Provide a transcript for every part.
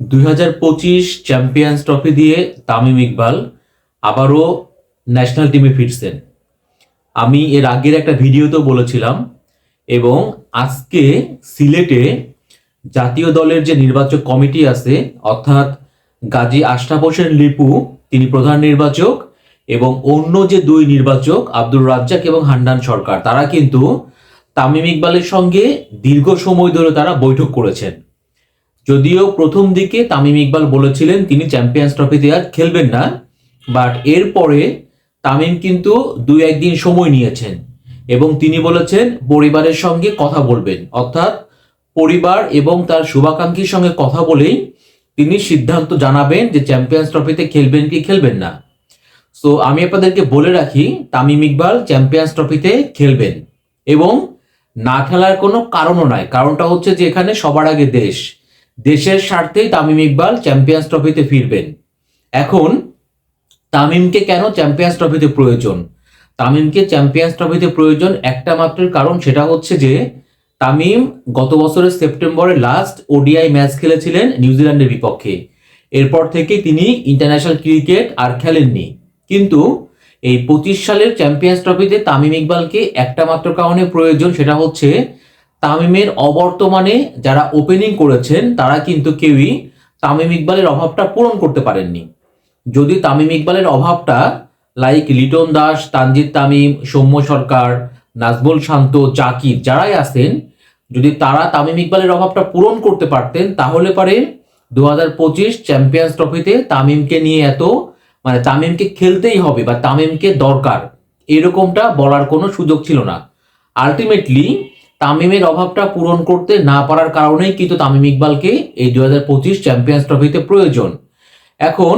দুই হাজার পঁচিশ চ্যাম্পিয়ন্স ট্রফি দিয়ে তামিম ইকবাল আবারও ন্যাশনাল টিমে ফিরছেন। আমি এর আগের একটা ভিডিওতেও বলেছিলাম এবং আজকে সিলেটে জাতীয় দলের যে নির্বাচক কমিটি আছে, অর্থাৎ গাজী আশরাফ হোসেন লিপু, তিনি প্রধান নির্বাচক এবং অন্য যে দুই নির্বাচক, আব্দুর রাজ্জাক এবং হান্ডান সরকার, তারা কিন্তু তামিম ইকবালের সঙ্গে দীর্ঘ সময় ধরে তারা বৈঠক করেছেন। যদিও প্রথম দিকে তামিম ইকবাল বলেছিলেন, তিনি চ্যাম্পিয়ন্স ট্রফিতে আর খেলবেন না। বাট এরপরে তামিম কিন্তু দুই একদিন সময় নিয়েছেন এবং তিনি বলেছেন, পরিবারের সঙ্গে কথা বলবেন। অর্থাৎ পরিবার এবং তার শুভাকাঙ্ক্ষীর সঙ্গে কথা বলেই তিনি সিদ্ধান্ত জানাবেন যে চ্যাম্পিয়ন্স ট্রফিতে খেলবেন কি খেলবেন না। সো আমি আপনাদেরকে বলে রাখি, তামিম ইকবাল চ্যাম্পিয়ন্স ট্রফিতে খেলবেন এবং না খেলার কোনো কারণও নাই। কারণটা হচ্ছে যে এখানে সবার আগে দেশ। দেশের স্বার্থেই তামিম ইকবাল চ্যাম্পিয়ন্স ট্রফিতে ফিরবেন। এখন, তামিমকে কেন চ্যাম্পিয়ন্স ট্রফিতে প্রয়োজন? তামিমকে চ্যাম্পিয়ন্স ট্রফিতে প্রয়োজন একটা মাত্র কারণ সেটা হচ্ছে যে, তামিম গত বছরের সেপ্টেম্বরে লাস্ট ওডিআই ম্যাচ খেলেছিলেন নিউজিল্যান্ডের বিপক্ষে। এরপর থেকে তিনি ইন্টারন্যাশনাল ক্রিকেট আর খেলেননি। কিন্তু, এই পঁচিশ সালের চ্যাম্পিয়ন্স ট্রফিতে তামিম ইকবালকে একটা মাত্র কারণে প্রয়োজন সেটা হচ্ছে তামিমের অবর্তমানে যারা ওপেনিং করেছেন, তারা কিন্তু কেউই তামিম ইকবালের অভাবটা পূরণ করতে পারেননি। যদি তামিম ইকবালের অভাবটা লাইক লিটন দাস, তানজিদ তামিম, সৌম্য সরকার, নাজমুল শান্ত, জাকির যারাই আছেন, যদি তারা তামিম ইকবালের অভাবটা পূরণ করতে পারতেন, তাহলে পারে দু হাজার পঁচিশ চ্যাম্পিয়ন্স ট্রফিতে তামিমকে নিয়ে এত মানে তামিমকে খেলতেই হবে বা তামিমকে দরকার, এরকমটা বলার কোনো সুযোগ ছিল না। আলটিমেটলি তামিমের অভাবটা পূরণ করতে না পারার কারণেই কিন্তু তামিম ইকবালকে এই দু হাজার পঁচিশ চ্যাম্পিয়ন্স ট্রফিতে প্রয়োজন। এখন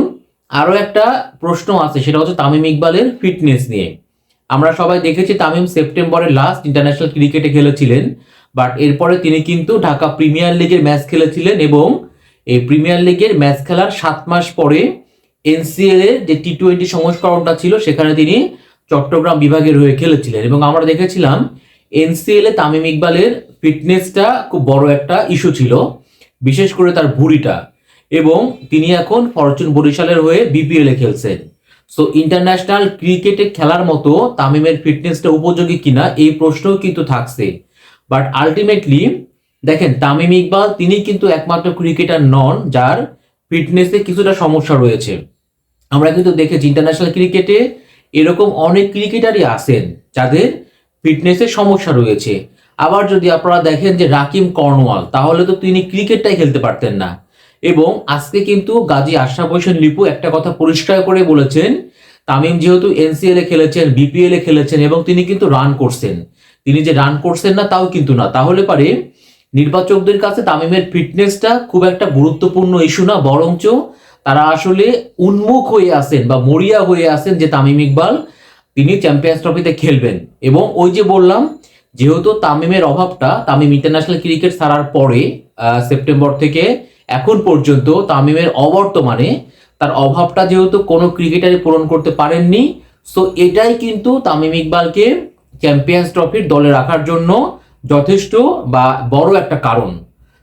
আরও একটা প্রশ্ন আছে, সেটা হচ্ছে তামিম ইকবালের ফিটনেস নিয়ে। আমরা সবাই দেখেছি তামিম সেপ্টেম্বরের লাস্ট ইন্টারন্যাশনাল ক্রিকেটে খেলেছিলেন বাট এরপরে তিনি কিন্তু ঢাকা প্রিমিয়ার লিগের ম্যাচ খেলেছিলেন এবং এই প্রিমিয়ার লিগের ম্যাচ খেলার সাত মাস পরে এনসিএল এর যে টি টোয়েন্টি সংস্করণটা ছিল, সেখানে তিনি চট্টগ্রাম বিভাগের হয়ে খেলেছিলেন এবং আমরা দেখেছিলাম এনসিএল এ তামিম ইকবালের ফিটনেসটা খুব বড় একটা ইস্যু ছিল, বিশেষ করে তার ভুড়িটা এবং তিনি এখন ফরচুন বরিশালের হয়ে বিপিএল খেলছেন। সো ইন্টারন্যাশনাল ক্রিকেটে খেলার মতো তামিমের ফিটনেসটা উপযোগী কিনা, এই প্রশ্নও কিন্তু থাকছে। বাট আলটিমেটলি দেখেন, তামিম ইকবাল তিনি কিন্তু একমাত্র ক্রিকেটার নন, যার ফিটনেসে কিছুটা সমস্যা রয়েছে। আমরা কিন্তু দেখেছি ইন্টারন্যাশনাল ক্রিকেটে এরকম অনেক ক্রিকেটারই আছেন, যাদের ফিটনেসের সমস্যা রয়েছে। আবার যদি আপনারা দেখেন যে রাকিম কর্নওয়াল তাহলে তো তিনি ক্রিকেটটাই খেলতে পারতেন না। এবং আজকে কিন্তু গাজী আশরাফ হোসেন লিপু একটা কথা পরিষ্কার করে বলেছেন, তামিম যেহেতু এনসিএল এ খেলেছেন বিপিএল এ খেলেছেন এবং তিনি কিন্তু রান করছেন। তিনি যে রান করছেন না, তাও কিন্তু না। তাহলে পারে নির্বাচকদের কাছে তামিমের ফিটনেসটা খুব একটা গুরুত্বপূর্ণ ইস্যু না, বরঞ্চ তারা আসলে উন্মুখ হয়ে আছেন বা মরিয়া হয়ে আছেন যে তামিম ইকবাল তিনি চ্যাম্পিয়ন্স ট্রফিতে খেলবেন। এবং ওই যে বললাম, যেহেতু তামিমের অভাবটা, তামিম ইন্টারন্যাশনাল ক্রিকেট ছাড়ার পরে সেপ্টেম্বর থেকে এখন পর্যন্ত তামিমের অবর্তমানে তার অভাবটা যেহেতু কোনো ক্রিকেটারই পূরণ করতে পারেননি সো এটাই কিন্তু তামিম ইকবালকে চ্যাম্পিয়ন্স ট্রফির দলে রাখার জন্য যথেষ্ট বা বড় একটা কারণ।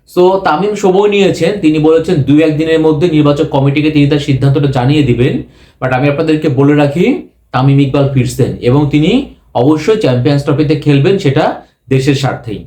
সো তামিম সময় নিয়েছেন, তিনি বলেছেন দুই একদিনের মধ্যে নির্বাচক কমিটিকে তিনি তার সিদ্ধান্তটা জানিয়ে দিবেন বাট আমি আপনাদেরকে বলে রাখি তামিম ইকবাল ফিরছেন এবং তিনি অবশ্যই চ্যাম্পিয়ন্স ট্রফিতে খেলবেন সেটা দেশের স্বার্থেই।